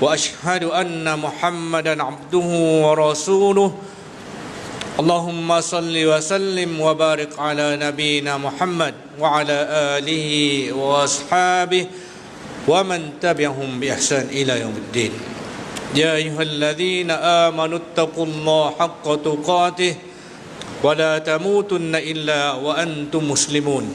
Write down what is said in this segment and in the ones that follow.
وأشهد أن محمدا عبده ورسوله اللهم صل وسلم وبارك على نبينا محمد وعلى آله وأصحابه ومن تبعهم بإحسان إلى يوم الدين يا أيها الذين آمنوا اتقوا الله حق تقاته ولا تموتن إلا وأنتم مسلمون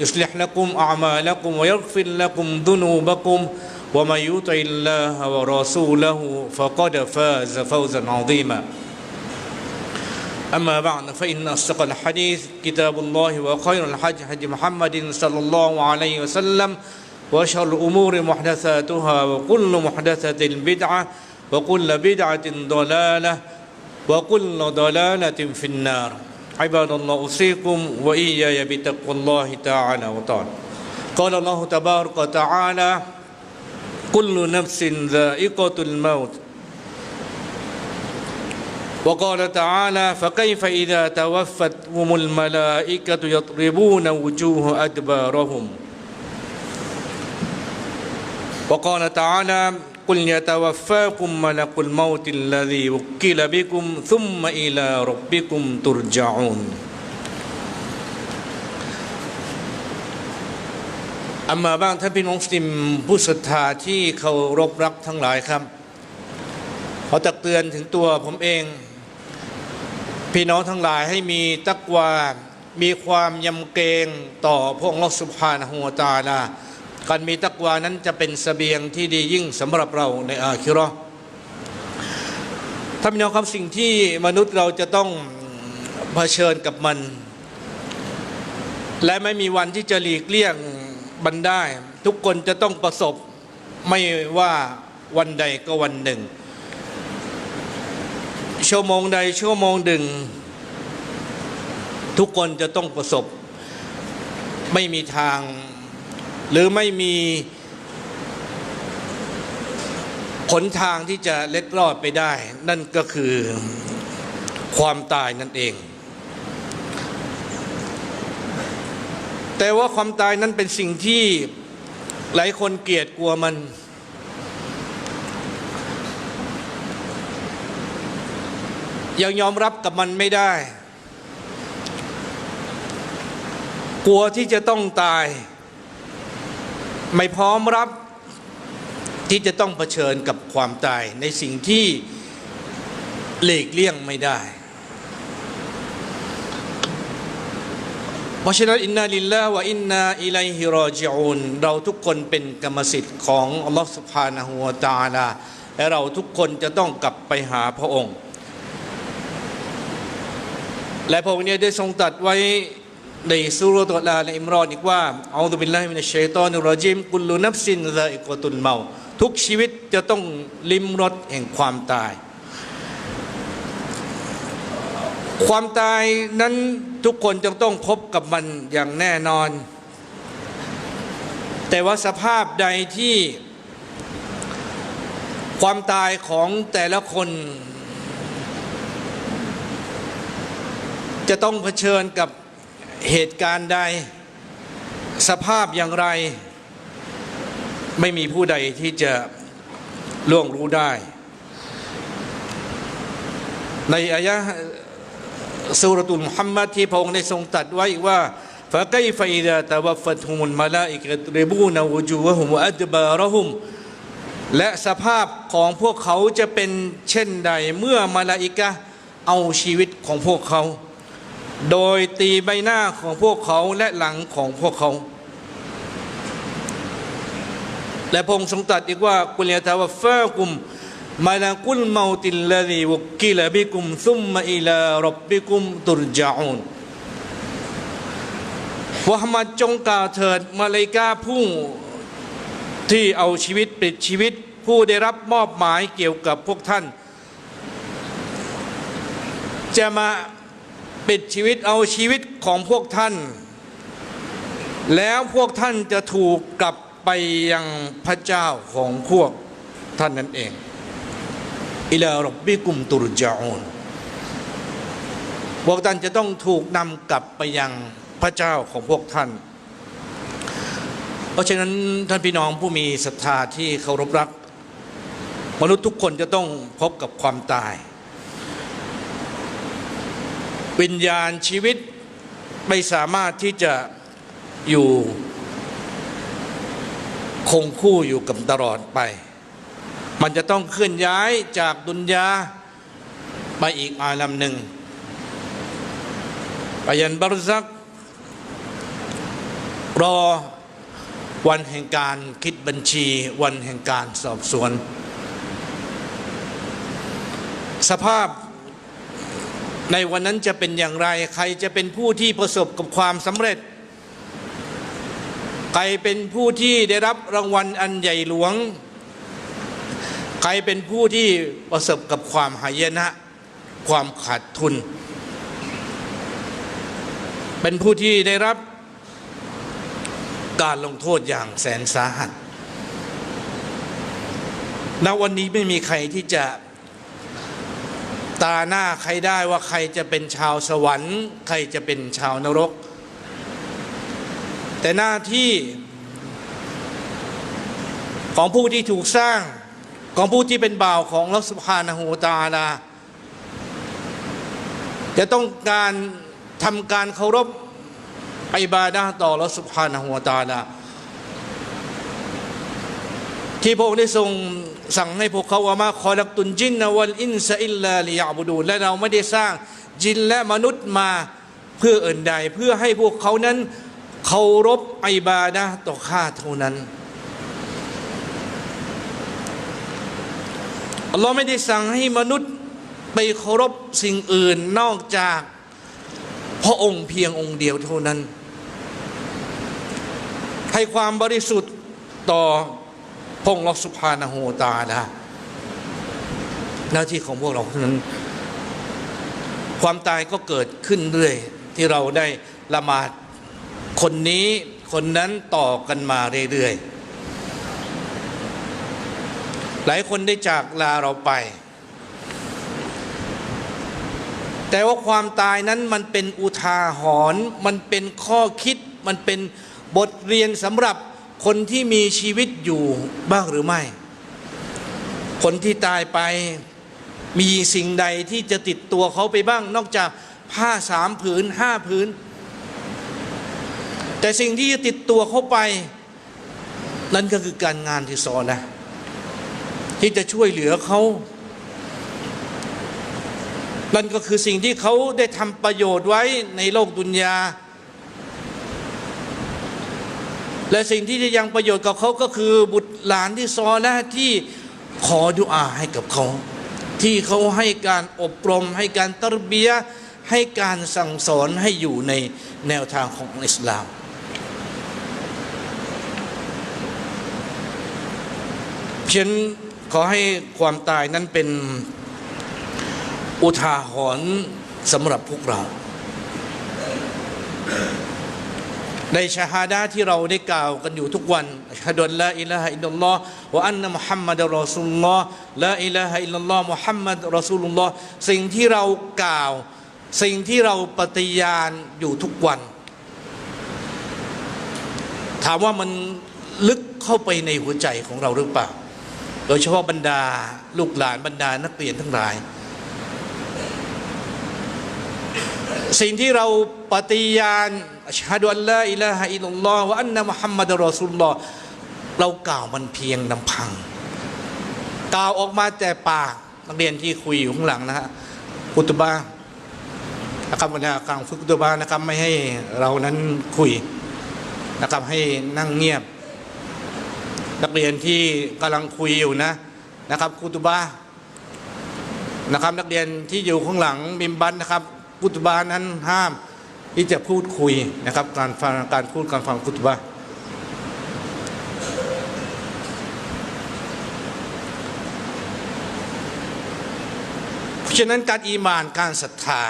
يصلح لكم أعمالكم ويغفر لكم ذنوبكم ومن يطع الله ورسوله فقد فاز فوزا عظيما. أما بعد فإن أصدق الحديث كتاب الله وخير الحج حج محمد صلى الله عليه وسلم وشر الأمور محدثاتها وكل محدثة بدعة وكل بدعة ضلالة وكل ضلالة في النار. عباد الله أوصيكم وإياي بتقوى الله تعالى وطال قال الله تبارك وتعالى كل نفس ذائقة الموت وقال تعالى فكيف إذا توفتهم الملائكة يضربون وجوه أدبارهم؟ وقال تعالى กุลยะตาวฟากุมมาลากุลมาติลลาดีบุกิลบิกุมซุมมาอิลารับบิกุมตุรจาออามาบ้างท่านพี่น้องสลิมผู้ศรัทธาที่เคารพรักทั้งหลายครับ ขอตักเตือนถึงตัวผมเอง พี่น้องทั้งหลายให้มีตักวามีความยำเกรงต่อพระองค์สุภาณหัวตาลา การมีตักวานั้นจะเป็นสเสบียงที่ดียิ่งสำหรับเราในอาคิรอถ้าพี่น้องครับสิ่งที่มนุษย์เราจะต้องเผชิญกับมัน และไม่มีวันที่จะหลีกเลี่ยงบันได้ ทุกคนจะต้องประสบไม่ว่าวันใดก็วันหนึ่ง ชั่วโมงใดชั่วโมงหนึ่ง ทุกคนจะต้องประสบ ไม่มีทาง หรือไม่มีผลทางที่จะเล็ดรอดไปได้ นั่นก็คือความตายนั่นเอง แต่ว่าความตายนั้นเป็นสิ่งที่หลายคนเกลียดกลัวมัน ยังยอมรับกับมันไม่ได้ กลัวที่จะต้องตาย ไม่พร้อมรับที่จะต้องเผชิญกับความตายในสิ่งที่หลีกเลี่ยงไม่ได้ เพราะฉะนั้นอินนาลิลลาห์วะอินนาอิลัยฮิรอจิอูนเราทุกคนเป็นกรรมสิทธิ์ของอัลลอฮฺสุบฮานะฮูวะตาลาและเราทุกคนจะต้องกลับไปหาพระองค์ และพระองค์เนี่ยได้ทรงตรัสไว้ ในสุรตลาในอิมรอนอีกว่าเอาตุบิลลาฮิมินัชชัยตอนุรจิมกุลลุนัฟซินซาอิกตุลเมาทุกชีวิตจะต้องลิ้มรสแห่งความตาย ความตายนั้นทุกคนจะต้องพบกับมันอย่างแน่นอน แต่ว่าสภาพใดที่ความตายของแต่ละคน จะต้องเผชิญกับ เหตุการณ์ใด สภาพอย่างไร ไม่มีผู้ใดที่จะล่วงรู้ได้ ในอายะสุรตุลมุฮัมมัดที่พระองค์ได้ทรงตรัสไว้ว่า فكيف إذا توفتهم الملائكة يضربون وجوههم وأدبارهم และสภาพของพวกเขาจะเป็นเช่นใดเมื่อมาลาอิกะห์เอาชีวิตของพวกเขา โดยตีใบหน้าของพวกเขาและหลังของพวกเขา และพงค์ทรงตรัสอีกว่ากุลยาตาวฟากุมมาลากุลเมาติลลาดีวกกิลบิกุมซุมมาอิลารับบิกุมตุรจาอูนวะฮัมมัดจงกล่าวเถิดมาเลกาผู้ที่เอาชีวิตปิดชีวิต ผู้ได้รับมอบหมายเกี่ยวกับพวกท่าน จะมา ปิดชีวิตเอาชีวิตของพวกท่าน แล้วพวกท่านจะถูกกลับไปยังพระเจ้าของพวกท่านนั่นเองอิลารบบิกุมตุรจาอูนพวกท่านจะต้องถูกนำกลับไปยังพระเจ้าของพวกท่าน เพราะฉะนั้นท่านพี่น้องผู้มีศรัทธาที่เคารพรัก มนุษย์ทุกคนจะต้องพบกับความตาย วิญญาณชีวิตไม่สามารถที่จะอยู่ คงคู่อยู่กับตลอดไป มันจะต้องเคลื่อนย้ายจากดุนยาไปอีกอาลัมหนึ่งไปยันบารซัก รอวันแห่งการคิดบัญชีวันแห่งการสอบสวน สภาพ ในวันนั้นจะเป็นอย่างไร ใครจะเป็นผู้ที่ประสบกับความสำเร็จ ใครเป็นผู้ที่ได้รับรางวัลอันใหญ่หลวง ใครเป็นผู้ที่ประสบกับความหายนะ ความขาดทุน เป็นผู้ที่ได้รับการลงโทษอย่างแสนสาหัสณวันนี้ไม่มีใครที่จะ ตาหน้าใครได้ว่าใครจะเป็นชาวสวรรค์ ใครจะเป็นชาวนรก แต่หน้าที่ของผู้ที่ถูกสร้างของผู้ที่เป็นบ่าวของลัสุภานะฮูตาลาจะต้องการทำการเคารพอิบาดะต่อลัสุภานะฮูตาลา ที่พระองค์ได้ทรงสั่งให้พวกเขาว่ามาคอลักตุนจินนวัลอินซาอิลลาลิยาบุดูและเราไม่ได้สร้างจินและมนุษย์มาเพื่ออื่นใด เพื่อให้พวกเขานั้นเคารพอิบาดะต่อข้าเท่านั้นอัลลอฮ์ไม่ได้สั่งให้มนุษย์ไปเคารพสิ่งอื่นนอกจากพระองค์เพียงองค์เดียวเท่านั้น ให้ความบริสุทธิ์ต่อ พระองค์ลอสุภานะโฮตาละหน้าที่ของพวกเราเท่านั้น ความตายก็เกิดขึ้นเรื่อย ที่เราได้ละหมาดคนนี้คนนั้นต่อกันมาเรื่อยๆ หลายคนได้จากลาเราไป แต่ว่าความตายนั้นมันเป็นอุทาหรณ์มันเป็นข้อคิด มันเป็นบทเรียนสำหรับ คนที่มีชีวิตอยู่บ้างหรือไม่ คนที่ตายไปมีสิ่งใดที่จะติดตัวเขาไปบ้าง นอกจากผ้าสามผืนห้าผืน แต่สิ่งที่จะติดตัวเขาไป นั่นก็คือการงานที่สอนนะที่จะช่วยเหลือเขานั่นก็คือสิ่งที่เขาได้ทำประโยชน์ไว้ในโลกดุนยา และสิ่งที่จะยังประโยชน์กับเขาก็คือบุตรหลานที่ซอและที่ขอดุอาให้กับเขา ที่เขาให้การอบรม ให้การตรเบียให้การสั่งสอนให้อยู่ในแนวทางของอิสลามเพียงขอให้ความตายนั้นเป็นอุทาหรณ์สำหรับพวกเรา ในชาฮาดาที่เราได้กล่าวกันอยู่ทุกวันฮะดุลละอิลาฮะอิลลัลลอฮ์วะอันนะมุฮัมมัดรอซูลุลลอฮ์ละอิลาฮะอิลลัลลอฮ์มุฮัมมัดรอซูลุลลอฮ์สิ่งที่เรากล่าว สิ่งที่เราปฏิญาณอยู่ทุกวัน ถามว่ามันลึกเข้าไปในหัวใจของเราหรือเปล่า โดยเฉพาะบรรดาลูกหลานบรรดานักเรียนทั้งหลาย สิ่งที่เราปฏิญาณอชฮะดุลลอฮ์อิลาฮะอิลลัลลอฮ์วะอันนะมุฮัมมัดรอซูลุลลอฮ์เรากล่าวมันเพียงลำพัง กล่าวออกมาแต่ปากนักเรียนที่คุยอยู่ข้างหลังนะฮะกุตบานะครับบรรดาการฝึกกุตบานะครับไม่ให้เรานั้นคุยนะครับให้นั่งเงียบ นักเรียนที่กำลังคุยอยู่นะนะครับกุตบานะครับนักเรียนที่อยู่ข้างหลังบิมบันนะครับ กุตบานั้นห้ามที่จะพูดคุยนะครับ การฟังการพูดการฟังกุตบาเพราะฉะนั้นการอีมานการศรัทธา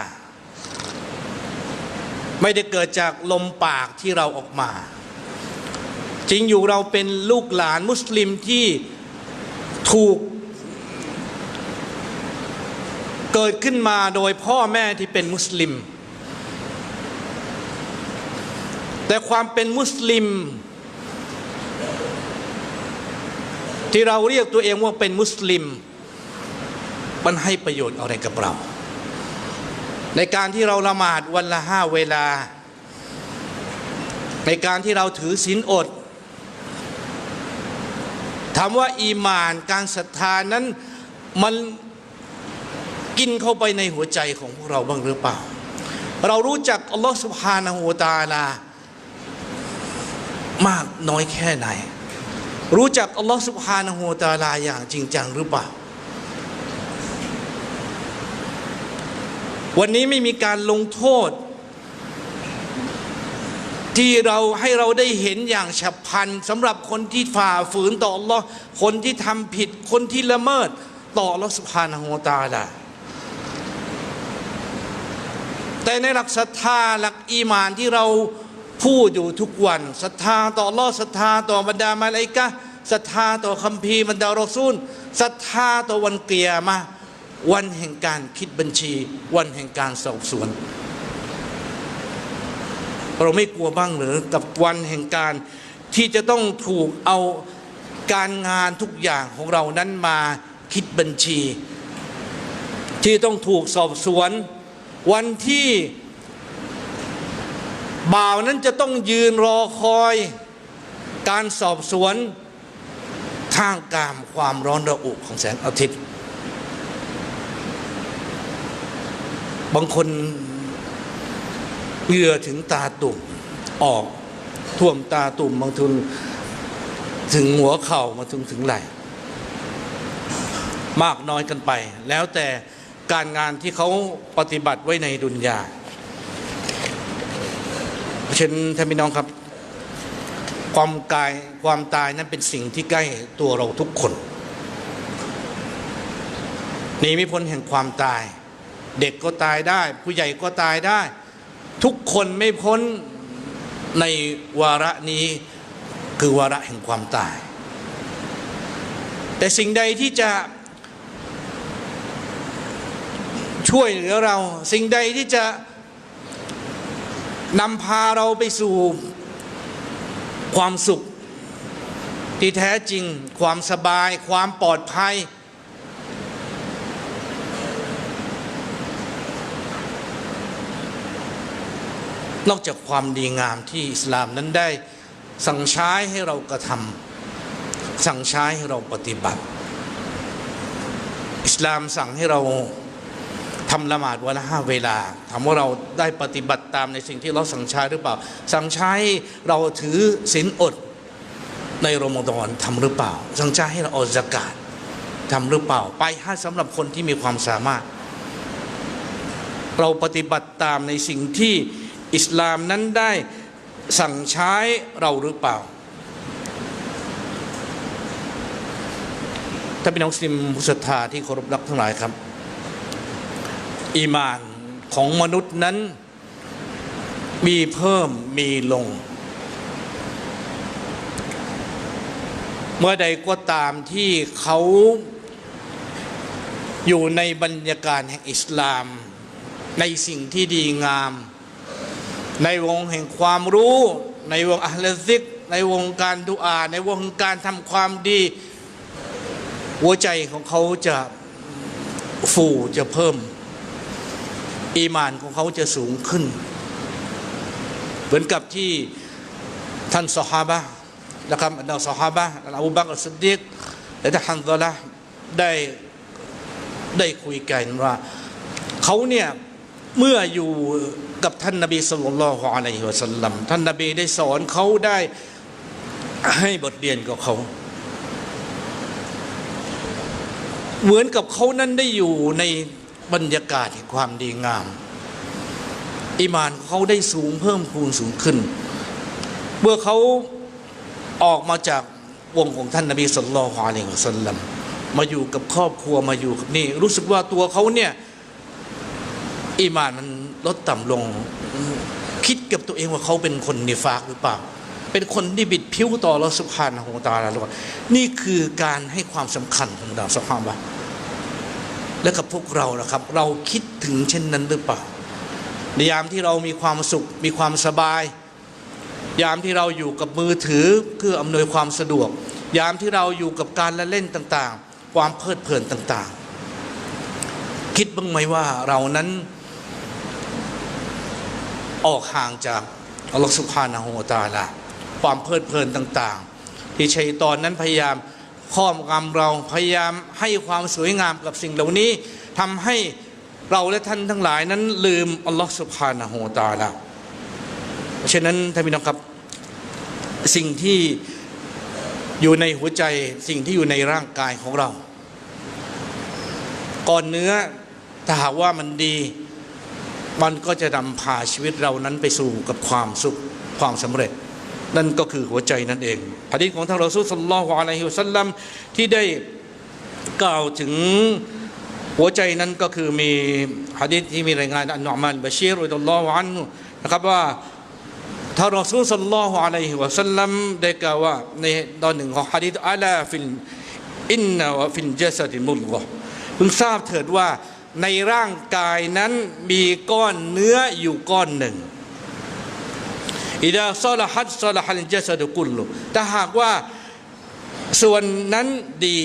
ไม่ได้เกิดจากลมปากที่เราออกมา จริงอยู่เราเป็นลูกหลานมุสลิมที่ถูก เกิดขึ้นมาโดยพ่อแม่ที่เป็นมุสลิม แต่ความเป็นมุสลิม ที่เราเรียกตัวเองว่าเป็นมุสลิม มันให้ประโยชน์อะไรกับเรา ในการที่เราละหมาดวันละห้าเวลา ในการที่เราถือศีลอดถามว่าอีมานการศรัทธานั้นมัน กินเข้าไปในหัวใจของพวกเราบ้างหรือเปล่า เรารู้จักอัลลอฮฺสุบฮานะฮูตาลามากน้อยแค่ไหน รู้จักอัลลอฮฺสุบฮานะฮูตาลาอย่างจริงจังหรือเปล่า วันนี้ไม่มีการลงโทษ ที่เราให้เราได้เห็นอย่างฉับพลันสำหรับคนที่ฝ่าฝืนต่อ Allah คนที่ทำผิดคนที่ละเมิดต่อ Allah Subhanahu wa Taala แต่ในหลักศรัทธาหลักอีมานที่เราพูดอยู่ทุกวันศรัทธาต่อ Allah ศรัทธาต่อบรรดามาลาอิกะศรัทธาต่อคัมภีร์บรรดารอซูลศรัทธาต่อวันเกียร์มาวันแห่งการคิดบัญชี วันแห่งการสอบสวน เราไม่กลัวบ้างหรือกับวันแห่งการที่จะต้องถูกเอาการงานทุกอย่างของเรานั้นมาคิดบัญชี ที่ต้องถูกสอบสวน วันที่บ่าวนั้นจะต้องยืนรอคอยการสอบสวนท่ามกลางความร้อนระอุของแสงอาทิตย์ บางคนเหงื่อถึงตาตุ่มออกท่วมตาตุ่มบางทุนถึงหัวเข่ามาถึงถึงไหล่มากน้อยกันไป แล้วแต่ การงานที่เขาปฏิบัติไว้ในดุนยาเพราะฉะนั้นท่านพี่น้องครับ ความกายความตายนั้นเป็นสิ่งที่ใกล้ตัวเราทุกคนหนีไม่พ้นแห่งความตาย เด็กก็ตายได้ ผู้ใหญ่ก็ตายได้ ทุกคนไม่พ้นในวาระนี้คือวาระแห่งความตาย แต่สิ่งใดที่จะ ช่วยเหลือเรา สิ่งใดที่จะนำพาเราไปสู่ความสุข ที่แท้จริง ความสบาย ความปลอดภัย นอกจากความดีงามที่อิสลามนั้นได้ สั่งใช้ให้เรากระทำสั่งใช้ให้เราปฏิบัติ อิสลามสั่งให้เรา ทำละหมาดวันละห้าเวลาถามว่าเราได้ปฏิบัติตามในสิ่งที่เราสั่งใช้หรือเปล่า สั่งใช้เราถือศีลอดในรมฎอนทำหรือเปล่า สั่งใช้ให้เราออกจากกาศทำหรือเปล่า ไปให้สำหรับคนที่มีความสามารถ เราปฏิบัติตามในสิ่งที่อิสลามนั้นได้สั่งใช้เราหรือเปล่า ถ้าเป็นน้องสิมผู้ศรัทธาที่เคารพรักทั้งหลายครับ อีมานของมนุษย์นั้น มีเพิ่มมีลง เมื่อใดก็ตามที่เขาอยู่ในบรรยากาศแห่งอิสลาม ในสิ่งที่ดีงาม ในวงแห่งความรู้ ในวงอัลซิก ในวงการดุอา ในวงการทำความดี หัวใจของเขาจะฟูจะเพิ่ม อีมานของเขาจะสูงขึ้น เหมือนกับที่ท่านสฮาบะนะครับอันดับสฮาบะอันอบูบักรสซิดดิกและท่านฮันซอละได้ได้คุยกันว่าเขาเนี่ยเมื่ออยู่กับท่านนบีสุลต่านละฮ์อะลัยฮิวะสัลลัมท่านนบีได้สอนเขาได้ให้บทเรียนกับเขา เหมือนกับเขานั้นได้อยู่ใน บรรยากาศแห่งความดีงาม อิมานเขาได้สูงเพิ่มพูนสูงขึ้น เมื่อเขาออกมาจากวงของท่านนบีสุลต่านละฮ์อะลัยฮิสัลลัมมาอยู่กับครอบครัวมาอยู่กับนี่ รู้สึกว่าตัวเขาเนี่ยอีมานมันลดต่ำลง คิดกับตัวเองว่าเขาเป็นคนนิฟากหรือเปล่า เป็นคนที่บิดผิวต่อเราสุภาพของตาลาหรือเปล่านี่คือการให้ความสำคัญของเราสภาพะ และกับพวกเรานะครับ เราคิดถึงเช่นนั้นหรือเปล่าในยามที่เรามีความสุขมีความสบาย ยามที่เราอยู่กับมือถือเพื่ออำนวยความสะดวก ยามที่เราอยู่กับการละเล่นต่างๆ ความเพลิดเพลินต่างๆ คิดบ้างไหมว่าเรานั้นออกห่างจากอัลลอฮฺสุบฮานะฮูตาลาความเพลิดเพลินต่าง ๆ ที่ชัยตอนนั้นพยายาม ครอบงำเราพยายามให้ความสวยงามกับสิ่งเหล่านี้ทำให้เราและท่านทั้งหลายนั้นลืมอัลลอฮฺสุบฮานะฮูตาลาเพราะฉะนั้นท่านพี่น้องครับสิ่งที่อยู่ในหัวใจสิ่งที่อยู่ในร่างกายของเรา ก่อนเนื้อถ้าหากว่ามันดี มันก็จะนำพาชีวิตเรานั้นไปสู่กับความสุขความสำเร็จ นั่นก็คือหัวใจนั่นเองฮะดีษของท่านรอซูลสัลลัลลอฮุอะลัยฮิวสัลลัมที่ได้กล่าวถึงหัวใจนั้นก็คือมีฮะดีษที่มีรายงานอันนุอ์มานบะชีรรดิยัลลอฮุอันนะครับว่าท่านรอซูลสัลลัลลอฮุอะลัยฮิวสัลลัมได้กล่าวว่าในตอนหนึ่งของฮะดีษอัลาฟิลอินนาวฟิลเจสติมุลกะพึงทราบเถิดว่าในร่างกายนั้นมีก้อนเนื้ออยู่ก้อนหนึ่ง อิดาซอลฮัดซอลฮัลเจสดกุลลุถ้าหากว่าส่วนนั้นดี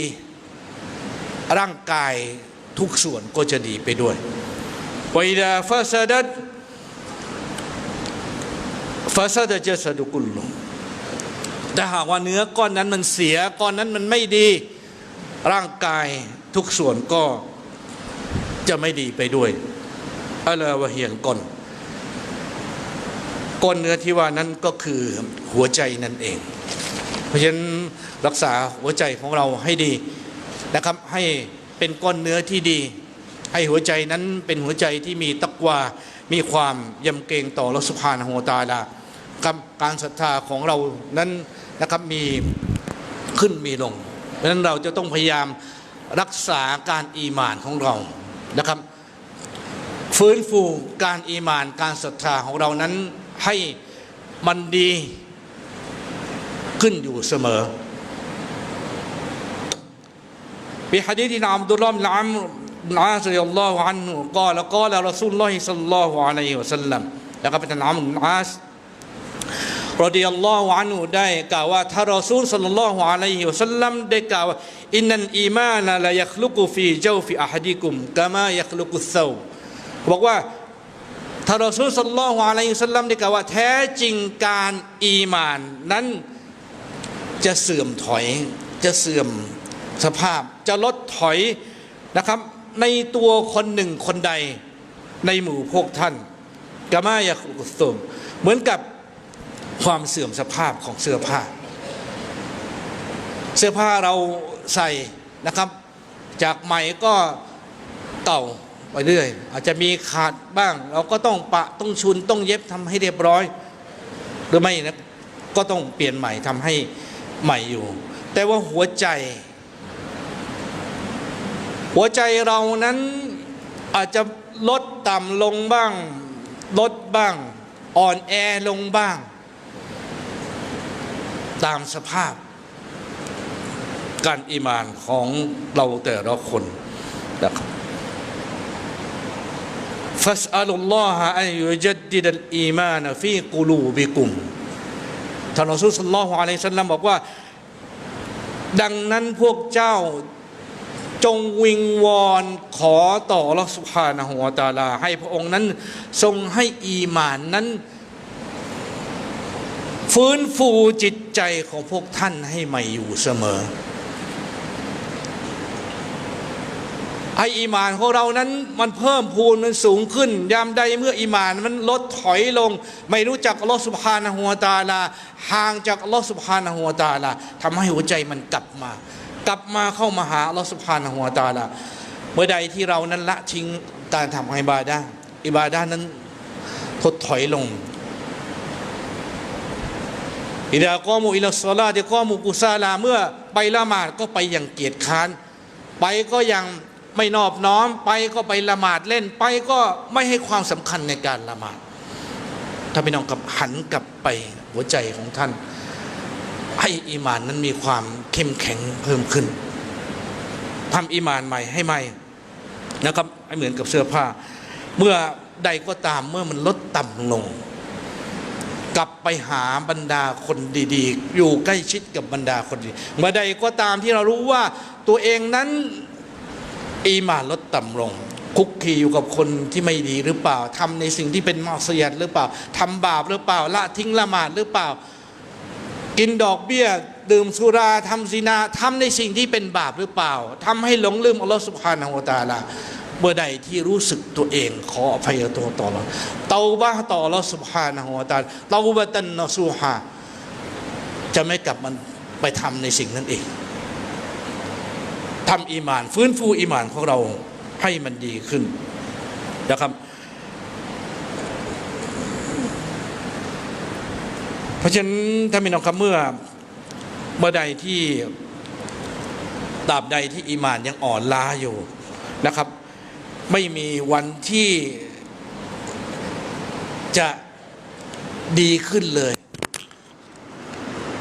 ร่างกายทุกส่วนก็จะดีไปด้วยวอิดาฟาซาดัดฟาซาดเจสดกุลลุถ้าหากว่าเนื้อก้อนนั้นมันเสียก้อนนั้นมันไม่ดีร่างกายทุกส่วนก็จะไม่ดีไปด้วยอัลาวะเฮียนก้อน ก้อนเนื้อที่ว่านั้นก็คือหัวใจนั่นเอง เพราะฉะนั้นรักษาหัวใจของเราให้ดีนะครับให้เป็นก้อนเนื้อที่ดี ให้หัวใจนั้นเป็นหัวใจที่มีตักวา มีความยำเกรงต่อรัสุภานหัวตาลาการศรัทธาของเรานั้นนะครับมีขึ้นมีลง เพราะฉะนั้นเราจะต้องพยายามรักษาการอีมานของเรานะครับ ฟื้นฟูการอีมานการศรัทธาของเรานั้น ให้มันดีขึ้นอยู่เสมอ في حديث عبد الله بن عمرو بن عاص رضي الله عنه قال قال رسول الله صلى الله عليه وسلم แล้วก็เป็นท่านอัมรุบนอาสรดิยัลลอฮุอันฮุได้กล่าวว่าท่านรอซูลสัลลัลลอฮุอะลัยฮิวะสัลลัมได้กล่าวว่าอินนัลอีมานะลายัคลุกุฟีเจ้าฟิอะฮัดิกุมกามายัคลุกุเซาบอกว่า ท่านรอซูลสัลลัลลอฮุอะลัยฮิสัลลัมได้กล่าวว่าแท้จริงการอีมานนั้นจะเสื่อมถอยจะเสื่อมสภาพจะลดถอยนะครับ ในตัวคนหนึ่งคนใดในหมู่พวกท่านกามายาคุสมเหมือนกับความเสื่อมสภาพของเสื้อผ้า เสื้อผ้าเราใส่นะครับ จากใหม่ก็เก่า ไปเรื่อย อาจจะมีขาดบ้าง เราก็ต้องปะต้องชุนต้องเย็บทำให้เรียบร้อย หรือไม่นะก็ต้องเปลี่ยนใหม่ทำให้ใหม่อยู่ แต่ว่าหัวใจ หัวใจเรานั้นอาจจะลดต่ำลงบ้าง ลดบ้าง อ่อนแอลงบ้าง ตามสภาพ การอิมานของเราแต่ละคนนะครับ ฟัสอัลลอฮะอันยุจัดดิดัลอีมานฟีกุลูบิกุมท่านอซูลสัลลัลลอฮุอะลัยฮิสซัลลัมบอกว่า ดังนั้นพวกเจ้าจงวิงวอนขอต่อรัสุภานะหัวตาลา ให้พระองค์นั้นทรงให้อีมานนั้น ฟื้นฟูจิตใจของพวกท่านให้ใหม่อยู่เสมอ ให้อีหมานของเรานั้นมันเพิ่มพูนมันสูงขึ้น ยามใดเมื่ออีหมานมันลดถอยลง ไม่รู้จักลอสุบฮานะฮูวตาลาห่างจากลอสุบฮานะฮูวตาลาทำให้หัวใจมันกลับมา กลับมาเข้ามาหาลอสุบฮานะฮูวตาลาเมื่อใดที่เรานั้นละทิ้งการทำอิบาดะห์อิบาดะห์นั้นถดถอยลงอิดะกอมูอิลสลาติกอมูกุซาลาเมื่อไปละหมาดก็ไปอย่างเกียจค้าน ไปก็ยัง ไม่นอบน้อมไปก็ไปละหมาดเล่นไปก็ไม่ให้ความสำคัญในการละหมาดถ้าพี่น้องกับหันกลับไปหัวใจของท่าน ให้อีหมานนั้นมีความเข้มแข็งเพิ่มขึ้นทำอีหมานใหม่ให้ใหม่นะครับให้เหมือนกับเสื้อผ้า เมื่อใดก็ตามเมื่อมันลดต่ำลง กลับไปหาบรรดาคนดี ๆ อยู่ใกล้ชิดกับบรรดาคนดีเมื่อใดก็ตามที่เรารู้ว่าตัวเองนั้น อีมานลดต่ำลง คุกคีอยู่กับคนที่ไม่ดีหรือเปล่าทำในสิ่งที่เป็นมาเสียดหรือเปล่าทำบาปหรือเปล่า ละทิ้งละหมาดหรือเปล่า กินดอกเบี้ยดื่มสุราทำซินาทำในสิ่งที่เป็นบาปหรือเปล่าทำให้หลงลืมอัลลอฮฺสุบฮานาหูตาลาเมื่อใดที่รู้สึกตัวเองขออภัยตัวต่อเราเตาบ้าต่ออัลลอฮฺสุบฮานาหูตาลาเตาบะตันนอซูฮาจะไม่กลับมันไปทำในสิ่งนั้นเอง ทำอีมาน ฟื้นฟูอีมานของเราให้มันดีขึ้นนะครับ เพราะฉะนั้นถ้ามีน้องครับเมื่อเมื่อใดที่ตราบใดที่อีมานยังอ่อนล้าอยู่นะครับ ไม่มีวันที่จะดีขึ้นเลย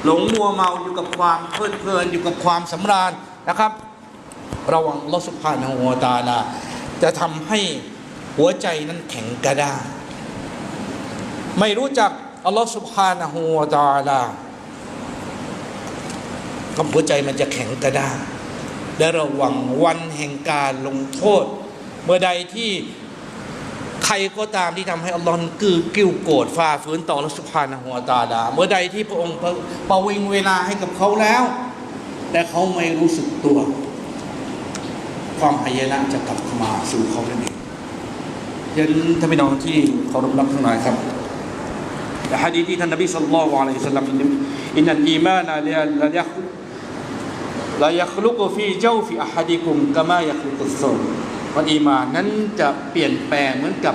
หลงมัวเมาอยู่กับความเพลิดเพลินอยู่กับความสำราญนะครับ ระวังลอสุภานะหัวตาลา จะทำให้หัวใจนั้นแข็งกระด้างไม่รู้จักอัลลอฮฺสุบฮานะฮูวะตาลากับหัวใจมันจะแข็งกระด้างและระวังวันแห่งการลงโทษ เมื่อใดที่ใครก็ตามที่ทำให้อัลลอฮ์กือกิ้วโกรธฝ่าฝืนต่ออัลลอฮฺสุบฮานะฮูวตาลาเมื่อใดที่พระองค์ประวิงเวลาให้กับเขาแล้ว แต่เขาไม่รู้สึกตัว ความหายนะจะกลับมาสู่เขานั่นเองยันท่านพี่น้องที่เคารพนับถือหน่อยครับแต่ฮะดีที่ท่านนบีสัลลัลลอฮุอะลัยฮิสสลามอินนันอีมานะลายักลายักลุกฟีเจ้าฟีอะฮดีกุมกามายักลุกุสโซวันอีมานนั้นจะเปลี่ยนแปลงเหมือนกับ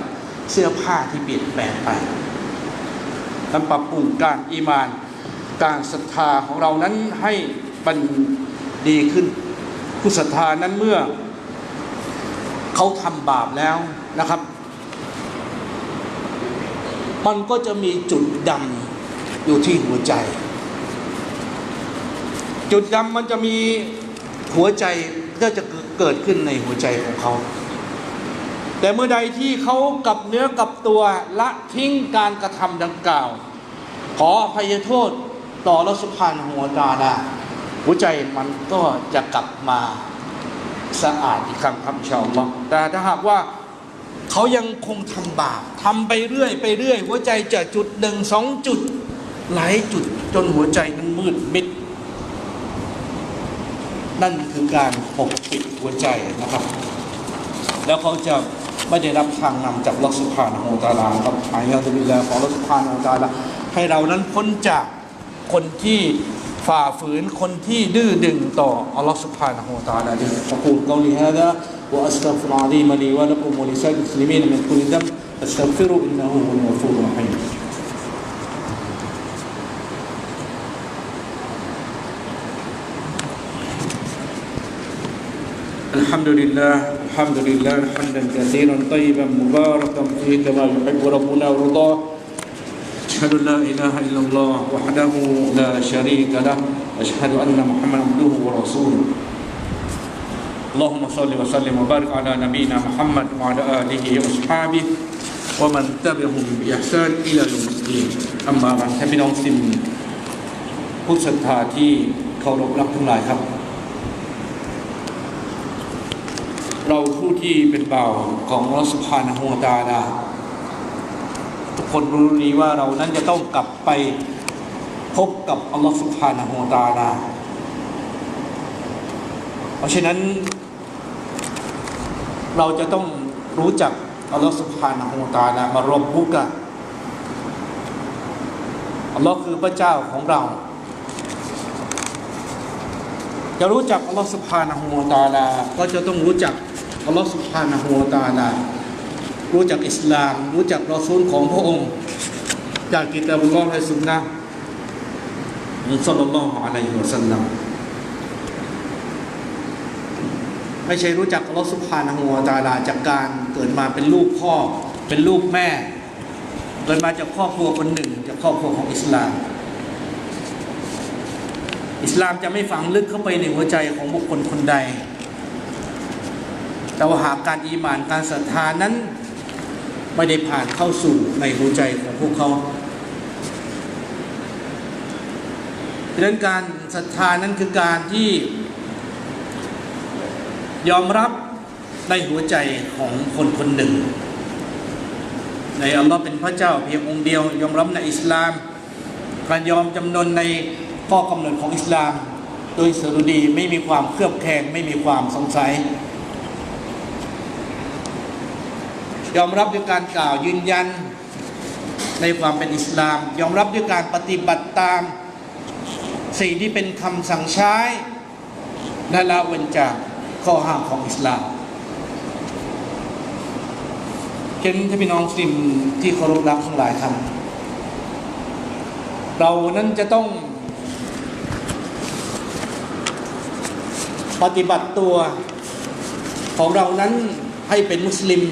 เสื้อผ้าที่เปลี่ยนแปลงไปนั้นปรับปรุงการอีมาน การศรัทธาของเรานั้นให้บันดีขึ้นผู้ศรัทธานั้นเมื่อ เขาทำบาปแล้วนะครับ มันก็จะมีจุดดำอยู่ที่หัวใจ จุดดำมันจะมีหัวใจก็จะเกิดขึ้นในหัวใจของเขา แต่เมื่อใดที่เขากลับเนื้อกลับตัวละทิ้งการกระทำดังกล่าว ขออภัยโทษต่อรัสุภานหัวตาลาหัวใจมันก็จะกลับมา สะอาดอีกครั้งครับอินชาอัลลอฮ์แต่ถ้าหากว่าเขายังคงทำบาปทำไปเรื่อยไปเรื่อย หัวใจจะจุดหนึ่งสองจุด หลายจุดจนหัวใจมันมืดมิด นั่นคือการปกปิดหัวใจนะครับ แล้วเขาจะไม่ได้รับทางนำจากลอสุภานะฮูตาลาครับอายะตุบิลลาของลอสุภานะฮูตาลาให้เรานั้นพ้นจากคนที่ ฝ่าฝืนคนที่ดื้อดึงต่ออัลลอฮฺ سبحانه และ تعالى ดีขอบคุณกล่าวนี้ฮะ وأستغفر العظيم لي ولكم ولسائر المسلمين من كل ذنب استغفروا إنه هو الغفور الرحيم الحمد لله الحمد لله حمدا كثيرا طيبا مباركا فيه كما يحب ربنا ويرضاه أشهد أن لا إله إلا الله وحده لا شريك له أشهد أن محمدا عبده ورسوله. اللهم صل وسلم وبارك على نبينا محمد وعلى آله وأصحابه ومن تبعهم بإحسان إلى يوم الدين. أما بعد ท่านพี่น้องซิมผู้ศรัทธาที่เคารพรักทั้งหลายครับ เราผู้ที่เป็นบ่าวของรัศพานหัวตาดา คนรู้ดีว่าเรานั้นจะต้องกลับไปพบกับอัลลอฮฺสุบฮานะฮูตาลาเพราะฉะนั้น เราจะต้องรู้จักอัลลอฮฺสุบฮานะฮูตาลามารบบุกะอัลลอฮ์คือพระเจ้าของเรา จะรู้จักอัลลอฮฺสุบฮานะฮูตาลา ก็จะต้องรู้จักอัลลอฮฺสุบฮานะฮูตาลา รู้จักอิสลาม รู้จักรอซูลของพระองค์ จากกิตาบุลลอฮ์และสุนนะมุสลิมละฮ์อะลัยฮิวะสัลลัมไม่ใช่รู้จักอัลลอฮฺสุบฮานะฮูวตาลาจากการเกิดมาเป็นลูกพ่อเป็นลูกแม่ เกิดมาจากครอบครัวคนหนึ่งจากครอบครัวของอิสลาม อิสลามจะไม่ฝังลึกเข้าไปในหัวใจของบุคคลคนใดแต่ว่าหากการอีหมานการศรัทธานั้น ไม่ได้ผ่านเข้าสู่ในหัวใจของพวกเขาดังนั้นการศรัทธานั้นคือการที่ ยอมรับในหัวใจของคนคนหนึ่ง ในอัลลอฮ์เป็นพระเจ้าเพียงองค์เดียว ยอมรับในอิสลาม การยอมจำนนในข้อกำหนดของอิสลาม โดยสรุดีไม่มีความเครือบแคลงไม่มีความสงสัย ยอมรับด้วยการกล่าวยืนยันในความเป็นอิสลาม ยอมรับด้วยการปฏิบัติตาม สิ่งที่เป็นคำสั่งใช้และละเว้นจากข้อห้ามของอิสลามเช่นท่านพี่น้องมุสลิมที่เคารพรักทั้งหลายท่านเรานั้นจะต้อง ปฏิบัติตัวของเรานั้นให้เป็นมุสลิม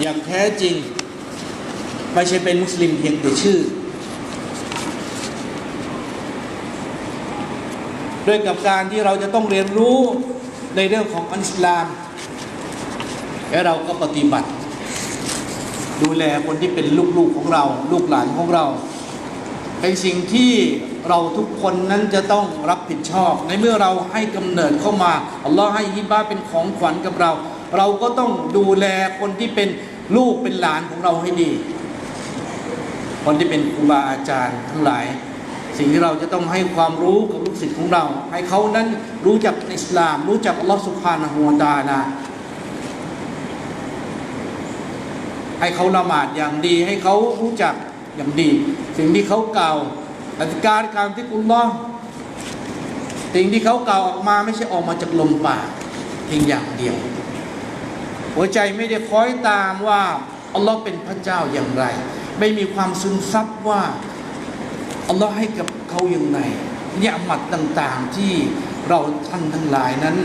อย่างแท้จริง ไม่ใช่เป็นมุสลิมเพียงแต่ชื่อ ด้วยกับการที่เราจะต้องเรียนรู้ในเรื่องของอันอิสลาม และเราก็ปฏิบัติ ดูแลคนที่เป็นลูกๆของเรา ลูกหลานของเรา เป็นสิ่งที่เราทุกคนนั้นจะต้องรับผิดชอบ ในเมื่อเราให้กำเนิดเข้ามาอัลลอฮ์ให้ฮิบาเป็นของขวัญกับเรา เราก็ต้องดูแลคนที่เป็นลูกเป็นหลานของเราให้ดี คนที่เป็นครูบาอาจารย์ทั้งหลาย สิ่งที่เราจะต้องให้ความรู้กับลูกศิษย์ของเรา ให้เขานั้นรู้จักอิสลาม รู้จักอัลลอฮฺสุบฮานะฮูวะตาลาให้เขาละหมาดอย่างดี ให้เขารู้จักอย่างดี สิ่งที่เขากล่าวอธิการการที่กุลลอสิ่งที่เขากล่าวออกมาไม่ใช่ออกมาจากลมปากเพียงอย่างเดียว หัวใจไม่ได้คอยตามว่าอัลลอฮ์เป็นพระเจ้าอย่างไร ไม่มีความซึมซับว่าอัลลอฮ์ให้กับเขาอย่างไรเนี่ยมัดต่างๆที่เราท่านทั้งหลายนั้น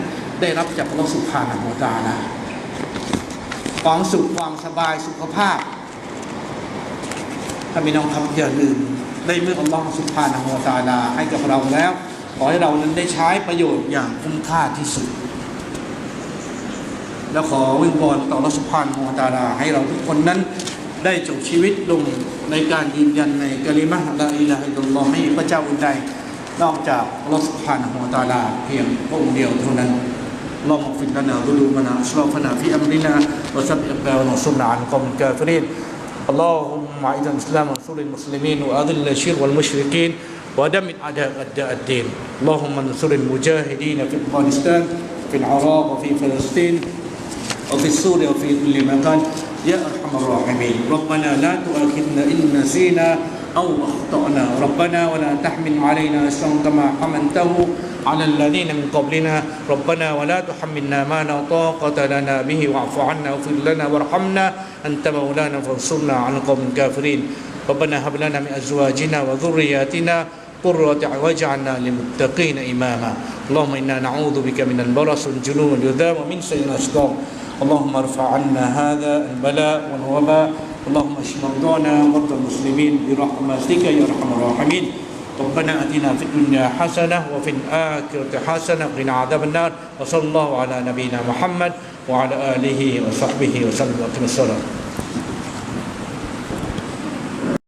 ได้รับจากอัลลอฮ์สุภานะฮูวะตาลาความสุขความสบายสุขภาพถ้ามีน้องคำอย่าลืมได้เมื่ออัลลอฮ์สุภานะฮูวะตาลาให้กับเราแล้ว ขอให้เรานั้นได้ใช้ประโยชน์อย่างคุ้มค่าที่สุด แล้วขอวิงวอนต่อรัสุภานของตาลา ให้เราทุกคนนั้นได้จบชีวิตลงในการยืนยันในกะลิมะฮ์ลาอิลาฮะอิลลัลลอฮ์ไม่มีพระเจ้าอื่นใดนอกจากรัสุภานของตาลา เพียงพระองค์เดียวเท่านั้น اللهم اغفر لنا ذنوبنا واسرافنا في امرنا وثبت اقدامنا وانصرنا على القوم الكافرين اللهم اعز الاسلام وانصر المسلمين واذل الشرك والمشركين ودمر اعداء اعداء الدين اللهم انصر المجاهدين في افغانستان في العراق وفي فلسطين وفي سوريا وفي كل مكان. يا أرحم الراحمين. ربنا لا تؤاخذنا إن نسينا أو أخطأنا. ربنا ولا تحمل علينا اسرا كما حملته على الذين من قبلنا. ربنا ولا تحملنا ما لا طاقة لنا به. واعف عنا واغفر لنا وارحمنا. أنت مولانا فانصرنا على القوم الكافرين. ربنا هب لنا من أزواجنا وذرياتنا قرة واجعلنا للمتقين إماما. اللهم إنا نعوذ بك من البرص والجنون والجذام ومن سيء الأسقام اللهم ارفع عنا هذا البلاء والوباء. اللهم اشف مرضانا ومرضى المسلمين برحمتك يا أرحم الراحمين. ربنا آتنا في الدنيا حسنة وفي الآخرة حسنة وقنا عذاب النار. وصلى الله على نبينا محمد وعلى آله وصحبه وسلم. الصلاة.